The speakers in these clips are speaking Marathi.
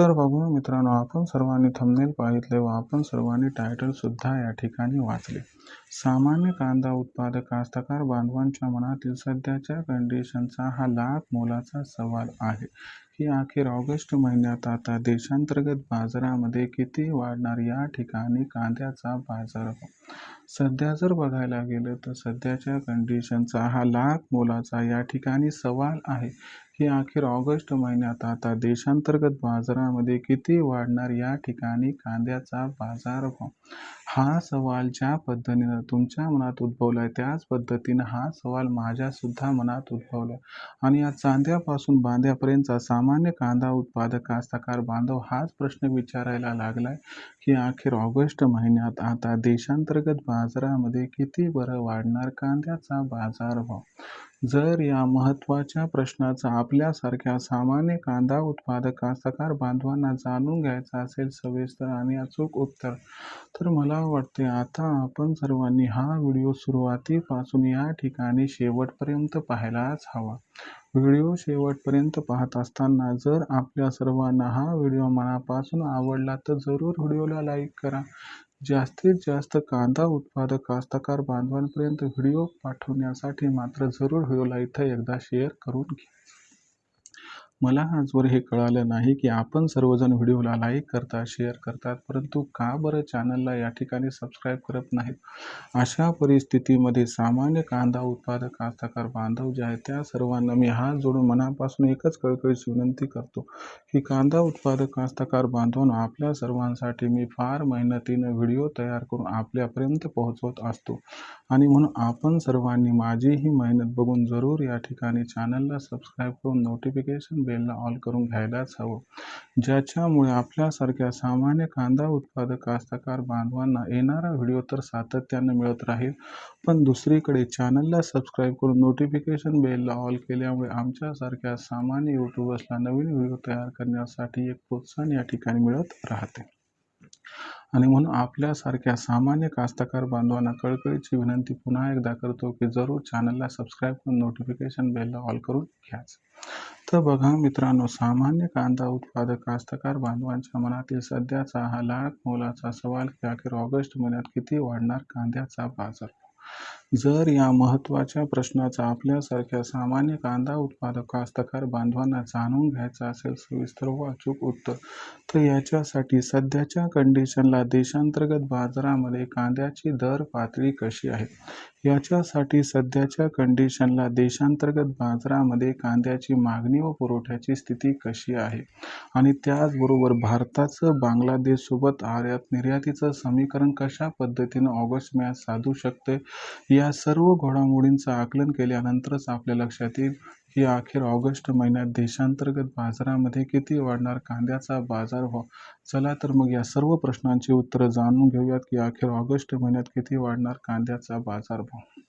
तर बघू मित्रांनो आपण सर्वांनी थंबनेल पाहितले व आपण सर्वांनी टायटल सुद्धा या ठिकाणी वाचले. सामान्य कांदा उत्पादक कास्तकार बांधवांच्या मनातील सध्याच्या कंडिशनचा हा लाख मोलाचा सवाल आहे की अखेर ऑगस्ट महिन्यात आता देशांतर्गत बाजारामध्ये किती वाढणार या ठिकाणी कांद्याचा बाजार सध्या जर बघायला गेलं तर सध्याच्या कंडिशनचा हा लाख मोलाचा या ठिकाणी सवाल आहे की अखेर ऑगस्ट महिन्यात आता देशांतर्गत बाजारामध्ये किती वाढणार या ठिकाणी कांद्याचा बाजारभाव हो? हा? सवाल ज्या पद्धतीनं तुमच्या मनात उद्भवला आहे त्याच पद्धतीनं हा सवाल माझ्यासुद्धा मनात उद्भवला आणि या चांद्यापासून बांध्यापर्यंतचा सामान्य कांदा उत्पादक कास्तकार बांधव हाच प्रश्न विचारायला लागलाय की अखेर ऑगस्ट महिन्यात आता देशांतर्गत बाजारामध्ये किती बरं वाढणार कांद्याचा बाजारभाव हो? जर या महत्त्वाच्या प्रश्नाचा आपल्यासारख्या सामान्य कांदा उत्पादक कास्तकार बांधवांना जाणून घ्यायचा असेल सविस्तर आणि अचूक उत्तर तर मला वाटते आता आपण सर्वांनी हा व्हिडिओ सुरुवातीपासून या ठिकाणी शेवटपर्यंत पाहायलाच हवा. व्हिडिओ शेवटपर्यंत पाहत असताना जर आपल्या सर्वांना हा व्हिडिओ मनापासून आवडला तर जरूर व्हिडिओला लाईक करा. जास्तीत जास्त कांदा उत्पादक कास्तकार बांधवांपर्यंत व्हिडिओ पाठवण्यासाठी मात्र जरूर व्हिडिओला इथं एकदा शेअर करून घ्या. मला आजवर हे कळालं नाही की आपण सर्वजण व्हिडिओला लाईक करतात शेअर करतात परंतु का बरं चॅनलला या ठिकाणी सबस्क्राईब करत नाहीत? अशा परिस्थितीमध्ये सामान्य कांदा उत्पादक कास्तकार बांधव जे आहेत त्या सर्वांना मी हात जोडून मनापासून एकच कळकळीची विनंती करतो की कांदा उत्पादक कास्तकार बांधवांनो आपल्या सर्वांसाठी मी फार मेहनतीनं व्हिडिओ तयार करून आपल्यापर्यंत पोहोचवत असतो. आणि म्हणून आपण सर्वांनी माझी ही मेहनत बघून जरूर या ठिकाणी चॅनलला सबस्क्राईब करून नोटिफिकेशन बेलला ऑल करून घ्यायलाच हवं. ज्याच्यामुळे आपल्यासारख्या सामान्य कांदा उत्पादक कास्तकार बांधवांना येणारा व्हिडिओ तर सातत्यानं मिळत राहील पण दुसरीकडे चॅनलला सबस्क्राईब करून नोटिफिकेशन बेलला ऑल केल्यामुळे आमच्यासारख्या सामान्य यूट्यूबर्सला नवीन व्हिडिओ तयार करण्यासाठी एक प्रोत्साहन या ठिकाणी मिळत राहते. आणि म्हणून आपल्यासारख्या सामान्य कास्तकार बांधवांना कळकळीची विनंती पुन्हा एकदा करतो की जरूर चॅनलला सबस्क्राईब करून नोटिफिकेशन बेलला ऑल करून घ्याच. तर बघा मित्रांनो सामान्य कांदा उत्पादक कास्तकार बांधवांच्या मनातील सध्याचा हा लाख मोलाचा सवाल की अखेर ऑगस्ट महिन्यात किती वाढणार कांद्याचा बाजार? जर या महत्त्वाच्या प्रश्नाचा आपल्यासारख्या सामान्य कांदा उत्पादक कास्तकार बांधवांना जाणून घ्यायचं असेल सविस्तर व अचूक उत्तर तर याच्यासाठी सध्याच्या कंडिशनला देशांतर्गत बाजारामध्ये कांद्याची दर पातळी कशी आहे? याच्यासाठी सध्याच्या कंडिशनला देशांतर्गत बाजारामध्ये कांद्याची मागणी व पुरवठ्याची स्थिती कशी आहे? आणि त्याचबरोबर भारताचं बांगलादेशसोबत आयात निर्यातीचं समीकरण कशा पद्धतीनं ऑगस्ट महिन्यात साधू शकते? या सर्व घडामोडींचं आकलन केल्यानंतरच आपल्या लक्षात येईल की अखेर ऑगस्ट महिन्यात देशांतर्गत बाजारामध्ये किती वाढणार कांद्याचा बाजार बाजारभाव चला तर मग या सर्व प्रश्नांची उत्तरं जाणून घेऊयात की अखेर ऑगस्ट महिन्यात किती वाढणार कांद्याचा बाजार भाव?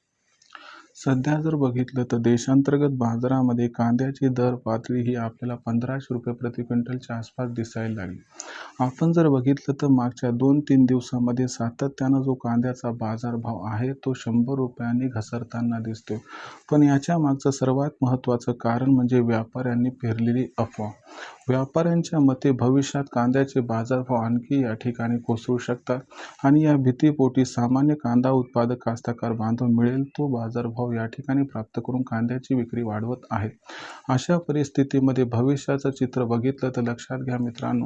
सध्या जर बघितलं तर देशांतर्गत बाजारामध्ये कांद्याची दर पातळी ही आपल्याला पंधराशे रुपये प्रति क्विंटलच्या आसपास दिसायला लागली. आपण जर बघितलं तर मागच्या दोन तीन दिवसामध्ये सातत्यानं जो कांद्याचा बाजारभाव आहे तो शंभर रुपयांनी घसरताना दिसतो पण याच्या मागचं सर्वात महत्त्वाचं कारण म्हणजे व्यापाऱ्यांनी पेरलेली अफवा. व्यापाऱ्यांच्या मते भविष्यात कांद्याचे बाजारभाव आणखी या ठिकाणी कोसळू शकतात आणि या भीतीपोटी सामान्य कांदा उत्पादक कास्तकार बांधव मिळेल तो बाजारभाव या ठिकाणी प्राप्त करून कांद्याची विक्री वाढवत आहेत. अशा परिस्थितीमध्ये भविष्याचं चित्र बघितलं तर लक्षात घ्या मित्रांनो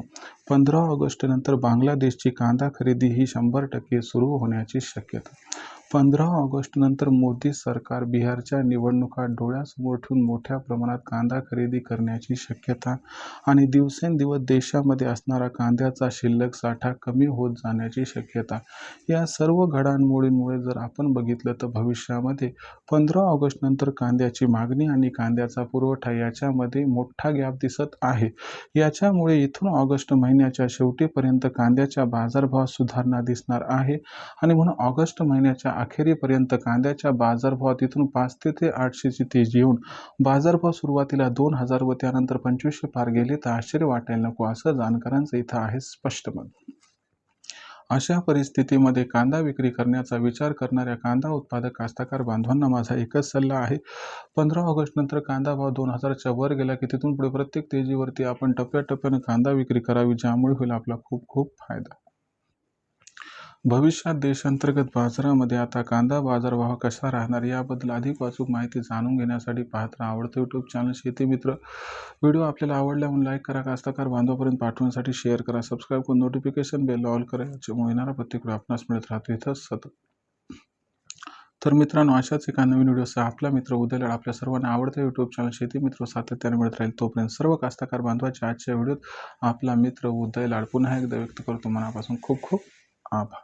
पंधरा ऑगस्ट नंतर बांगलादेशची कांदा खरेदी ही शंभर टक्के सुरू होण्याची शक्यता. पंधरा ऑगस्टनंतर मोदी सरकार बिहारच्या निवडणुका डोळ्यासमोर ठेवून मोठ्या प्रमाणात कांदा खरेदी करण्याची शक्यता आणि दिवसेंदिवस देशामध्ये असणारा कांद्याचा शिल्लक साठा कमी होत जाण्याची शक्यता या सर्व घडामोडींमुळे जर आपण बघितलं तर भविष्यामध्ये पंधरा ऑगस्टनंतर कांद्याची मागणी आणि कांद्याचा पुरवठा याच्यामध्ये मोठा गॅप दिसत आहे. याच्यामुळे इथून ऑगस्ट महिन्याच्या शेवटीपर्यंत कांद्याच्या बाजारभावात सुधारणा दिसणार आहे आणि म्हणून ऑगस्ट महिन्याच्या अखेरीपर्यंत कांद्याच्या बाजारभाव तिथून पाचशे ते आठशेची तेजी येऊन बाजारभाव सुरुवातीला दोन हजार व त्यानंतर पंचवीसशे पार गेले तर आश्चर्य वाटायला नको असं जाणकारांचं इथं आहे स्पष्ट मत. अशा परिस्थितीमध्ये कांदा विक्री करण्याचा विचार करणाऱ्या कांदा उत्पादक कास्तकार बांधवांना माझा एकच सल्ला आहे. पंधरा ऑगस्ट नंतर कांदा भाव दोन हजारच्या वर गेला की तिथून पुढे प्रत्येक तेजीवरती आपण टप्प्याटप्प्याने कांदा विक्री करावी ज्यामुळे होईल आपला खूप खूप फायदा. भविष्यात देशांतर्गत बाजारामध्ये आता कांदा बाजारभाव कसा राहणार याबद्दल अधिक वाचूक माहिती जाणून घेण्यासाठी पाहत राहा. आवडतं यूट्यूब चॅनल शेती मित्र. व्हिडिओ आपल्याला आवडला म्हणून लाईक करा कास्तकार बांधवापर्यंत पाठवण्यासाठी शेअर करा सबस्क्राईब करून नोटिफिकेशन बेल ऑल करा याच्यामुळे येणारा प्रत्येक आपणास मिळत राहतो. इथंच सतत. तर मित्रांनो अशाच एका नवीन व्हिडिओसह आपला मित्र उद्याला आपल्या सर्वांना आवडतं यूट्यूब चॅनल शेती मित्र सातत्याने मिळत राहील. तोपर्यंत सर्व कास्तकार बांधवाच्या आजच्या व्हिडिओत आपला मित्र उदय लाड पुन्हा एकदा व्यक्त करतो. मनापासून खूप खूप आभार.